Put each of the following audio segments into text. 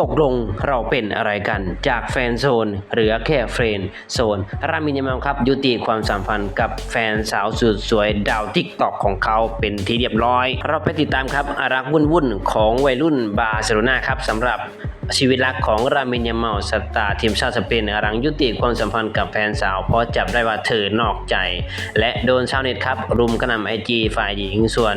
ตกลงเราเป็นอะไรกัน จากแฟนโซนเหลือแค่เฟรนโซน รามินยามามครับ ยุติความสัมพันธ์กับแฟนสาวสุดสวยดาวทิกตอกของเขาเป็นที่เรียบร้อย เราไปติดตามครับอารักวุ่นๆของวัยรุ่นบาร์เซโลนาครับสำหรับชีวิตรักของรามินยาเมาสตาทีมชาติสเปนหลังยุติความสัมพันธ์กับแฟนสาว เพราะจับได้ว่าเธอนอกใจ และโดนชาวเน็ตครับ รุมกระหน่ำไอจีฝ่ายหญิงส่วน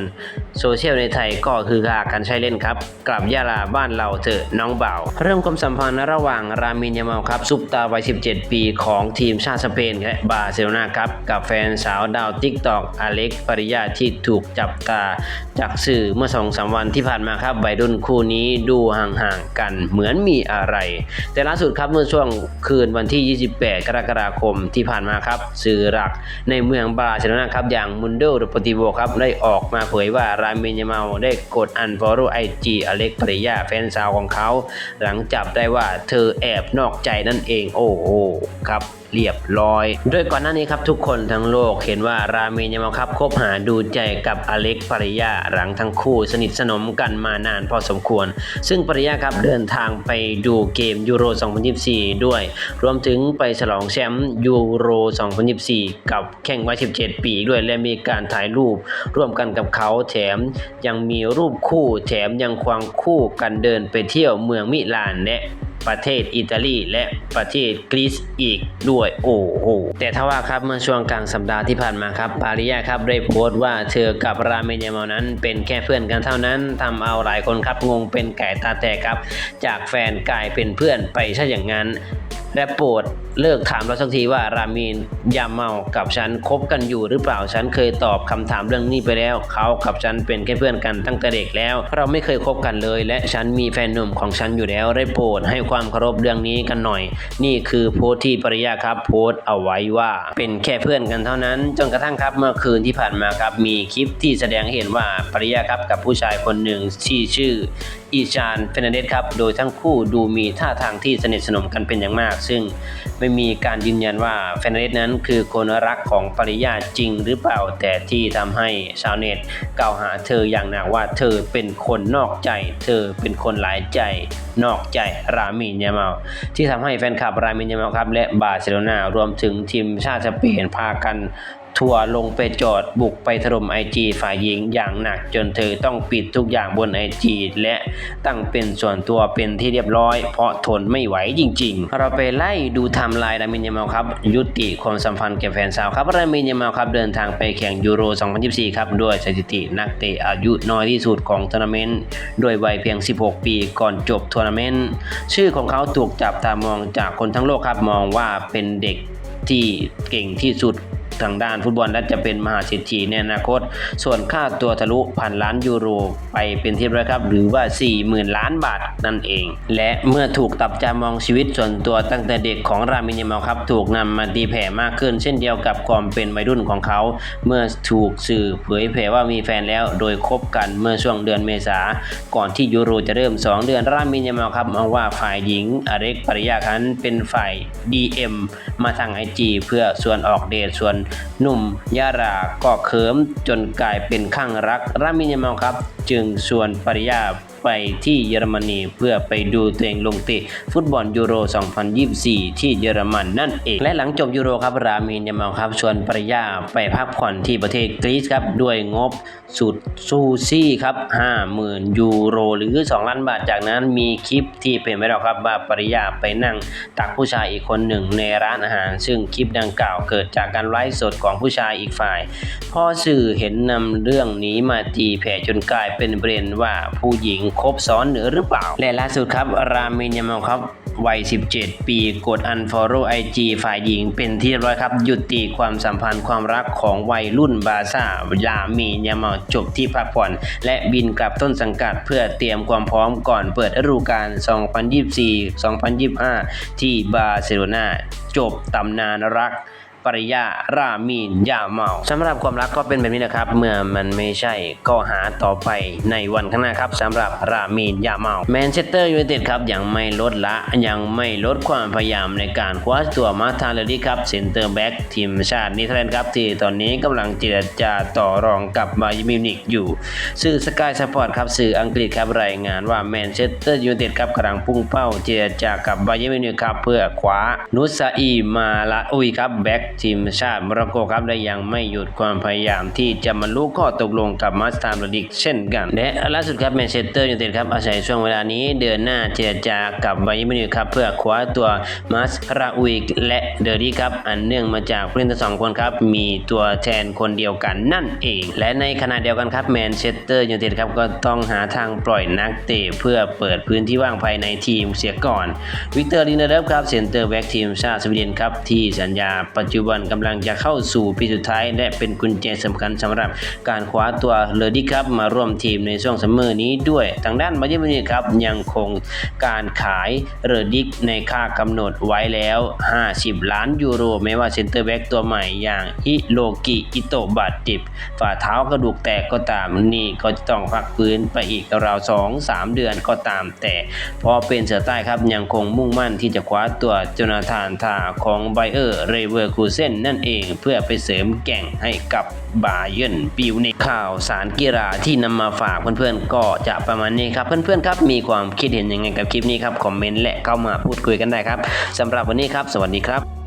โซเชียลในไทยก็คือคากันใช้เล่นครับ กลับยาลาบ้านเราเถอะน้องเบาเริ่มความสัมพันธ์ระหว่างรามินยามาครับซุปตาวัย 17 ปีของทีมชาติสเปนและบาร์เซโลนาครับ กับแฟนสาวดาวทิกตอกอเล็กปริยาที่ถูกจับตาจากสื่อเมื่อสองสามวันที่ผ่านมาครับวัยรุ่นคู่นี้ดูห่างๆกันเหมือนมีอะไร แต่ล่าสุดครับเมื่อช่วงคืนวันที่ 28 กรกฎาคมที่ผ่านมาครับสื่อหลักในเมืองบาร์เซโลนาครับอย่างมุนโดโดปติโวครับได้ออกมาเผยว่ารามินยาเมาได้กดอันฟอลโล่ไอจีอเล็กภริยาแฟนสาวของเขา หลังจับได้ว่าเธอแอบนอกใจนั่นเองโอ้โหครับ เรียบร้อย โดยก่อนหน้านี้ครับทุกคนทั้งโลกเห็นว่ารามินยามาครับคบหาดูใจกับอเล็กปริยาหลังทั้งคู่สนิทสนมกันมานานพอสมควร ซึ่งปริยาครับเดินทางไปดูเกมยูโร 2024 ด้วย รวมถึงไปฉลองแชมป์ยูโร 2024 กับแข่งวัย 17 ปีด้วยและมีการถ่ายรูป ร่วมกันกับเขาแถมยังมีรูปคู่แถมยังควงคู่กันเดินไปเที่ยวเมืองมิลานและ ประเทศอิตาลีและประเทศกรีซอีกด้วยโอ้โหแต่ถ้าว่าครับเมื่อช่วงกลางสัปดาห์ที่ผ่านมาครับปาริยาครับได้โพสต์ว่าเธอกับราเมนยามานั้น เป็นแค่เพื่อนกันเท่านั้นทำเอาหลายคนครับงงเป็นไก่ตาแตกครับ จากแฟนกลายเป็นเพื่อนไปใช่อย่างนั้น และโปรดเลิกถามเราสักทีว่ารามีนยาเมากับฉันคบกันอยู่หรือเปล่าฉันเคยตอบคำถามเรื่องนี้ไปแล้ว เขากับฉันเป็นแค่เพื่อนกันตั้งแต่เด็กแล้ว เราไม่เคยคบกันเลย และฉันมีแฟนหนุ่มของฉันอยู่แล้วได้โปรดให้ความเคารพเรื่องนี้กันหน่อย นี่คือโพสต์ที่ปริยาครับโพสต์เอาไว้ว่า เป็นแค่เพื่อนกันเท่านั้น จนกระทั่งครับเมื่อคืนที่ผ่านมาครับมีคลิปที่แสดงเห็นว่าปริยาครับกับผู้ชายคนหนึ่งที่ชื่ออีชานเฟนเดสครับ โดยทั้งคู่ดูมีท่าทางที่สนิทสนมกันเป็นอย่างมาก ซึ่งไม่มีการยืนยันว่าเฟนเดสนั้นคือคนรักของปริยาจริงหรือเปล่า แต่ที่ทำให้ชาวเน็ตกล่าวหาเธออย่างหนักว่าเธอเป็นคนนอกใจ เธอเป็นคนหลายใจนอกใจรามินยามาที่ทำให้แฟนคลับรามินยามาครับและบาร์เซโลนารวมถึงทีมชาติสเปนพากัน ทัวร์ลงไปจอดบุกไปถล่มไอจีฝ่ายหญิงอย่างหนักจนเธอต้องปิดทุกอย่างบนไอจีและตั้งเป็นส่วนตัวเป็นที่เรียบร้อย เพราะทนไม่ไหวจริง ๆ เราไปไล่ดูไทม์ไลน์รามินยามาลครับ ยุติความสัมพันธ์กับแฟนสาวครับรามินยามาลครับเดินทางไปแข่งยูโร 2024 ครับด้วยสถิตินักเตะอายุน้อยที่สุดของทัวร์นาเมนต์ด้วยวัยเพียง 16 ปีก่อนจบทัวร์นาเมนต์ชื่อของเขาถูกจับตามองจากคนทั้งโลกครับมองว่าเป็นเด็กที่เก่งที่สุด ทางด้านฟุตบอลและจะเป็นมหาเศรษฐีในอนาคต ส่วนค่าตัวทะลุพันล้านยูโรไปเป็นที่เรียบร้อยครับ หรือว่า 40,000 ล้านบาทนั่นเอง และเมื่อถูกตับจามองชีวิตส่วนตัวตั้งแต่เด็กของรามินยามาลครับ ถูกนำมาตีแผ่มากขึ้น เช่นเดียวกับความเป็นวัยรุ่นของเขา เมื่อถูกสื่อเผยแผ่ว่ามีแฟนแล้ว โดยคบกันเมื่อช่วงเดือนเมษา ก่อนที่ยูโรจะเริ่ม 2 เดือนรามินยามาลครับมองว่าฝ่ายหญิงอเล็กปริยาคันเป็นฝ่าย DM มาทางไอจีเพื่อส่วนออกเดทส่วนหนุ่มยาราก็เขิมจนกลายเป็นข้างรักรามินยามองครับ จึงชวนปริยาไปที่เยอรมนีเพื่อไปดูตัวเองลงเตะฟุตบอลยูโร 2024 ที่เยอรมันนั่นเอง และหลังจบยูโรครับรามินยามาลครับชวนปริยาไปพักผ่อนที่ประเทศกรีซครับด้วยงบสุดซูซี่ครับ 50,000 ยูโร หรือ 2 ล้านบาทจากนั้นมีคลิปที่เป็นไม่รอกครับว่าปริยาไปนั่งตักผู้ชายอีกคนหนึ่งในร้านอาหาร ซึ่งคลิปดังกล่าวเกิดจากการไลฟ์สดของผู้ชายอีกฝ่าย พอสื่อเห็นนำเรื่องนี้มาตีแผ่จนกลายเป็นประเด็นว่าผู้หญิงคบซ้อนหรือหรือเปล่า และล่าสุดครับ รามินยามครับวัย 17 ปีกด unfollow IG ฝ่ายหญิงเป็นที่ร้อยครับยุติความสัมพันธ์ความรักของวัยรุ่นบาซ่าลามียามาจบที่พักผ่อน และบินกลับต้นสังกัดเพื่อเตรียมความพร้อมก่อนเปิดฤดูกาล 2024-2025 ที่บาร์เซโลนาจบตำนานรัก ปริยารามีนยาเมาสำหรับความรักก็เป็นแบบนี้นะครับ เมื่อมันไม่ใช่ก็หาต่อไปในวันข้างหน้าครับสำหรับรามีนยาเมาแมนเชสเตอร์ยูไนเต็ดครับยังไม่ลดละยังไม่ลดความพยายามในการคว้าตัวมาทาเลดี้ครับเซนเตอร์แบ็กทีมชาตินเธอร์แลนด์ครับที่ตอนนี้กำลังเจรจาต่อรองกับบาเยร์นมิวนิกอยู่ สื่อสกายสปอร์ตครับสื่ออังกฤษครับรายงานว่าแมนเชสเตอร์ยูไนเต็ดครับกำลังพุ่งเป้าเจรจากับบาเยร์นมิวนิกครับเพื่อคว้านุสซาอีมาลาอุยครับแบ็กทีมชาติโมร็อกโกครับและยังไม่หยุดความพยายามที่จะบรรลุข้อตกลงกับมาสตาร์ลิกเช่นกัน และล่าสุดครับแมนเชสเตอร์ยูไนเต็ดครับอาศัยช่วงเวลานี้เดินหน้าเจรจากับไบยร์นมินิครับเพื่อคว้าตัวมาสราอุยและเดอรี่ครับอันเนื่องมาจากผู้เล่นทั้งสองคนครับมีตัวแทนคนเดียวกันนั่นเอง และในขณะเดียวกันครับแมนเชสเตอร์ยูไนเต็ดครับก็ต้องหาทางปล่อยนักเตะเพื่อเปิดพื้นที่ว่างภายในทีมเสียก่อนวิกเตอร์ลินเดอร์ครับเซนเตอร์แบ็กทีมชาติสวีเดนครับที่สัญญาปัจจุบันกำลังจะเข้าสู่ปีสุดท้าย และเป็นกุญแจสำคัญสำหรับการคว้าตัวเลดี้ครับมาร่วมทีมในช่วงซัมเมอร์นี้ด้วย ทางด้านบาเยร์มิวนิกครับยังคงการขายเลดิกในค่ากำหนดไว้แล้ว 50 ล้านยูโร แม้ว่าเซนเตอร์แบ็กตัวใหม่อย่างฮิโรกิอิโตะบาดเจ็บฝ่าเท้ากระดูกแตกก็ตามนี่ก็จะต้องพักฟื้นไปอีกราว2 3 เดือนก็ตามแต่พอเป็นเสือใต้ครับยังคงมุ่งมั่นที่จะคว้าตัวโจนาธานทาของไบเออร์เรเวอร์คูเซนนั่นเองเพื่อไปเสริมแก่งให้กับบาเยร์นปิวในข่าวสารกีฬาที่นำมาฝากเพื่อนๆก็จะประมาณนี้ครับเพื่อนๆครับมีความคิดเห็นยังไงกับคลิปนี้ครับคอมเมนต์และเข้ามาพูดคุยกันได้ครับสำหรับวันนี้ครับ สวัสดีครับ